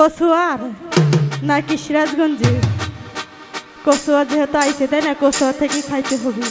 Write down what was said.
কচুয়ার নাকি সিরাজগঞ্জে কসুয়ার যেহেতু আইসে তাই না? কচুয়া থেকে খাইতে হবে।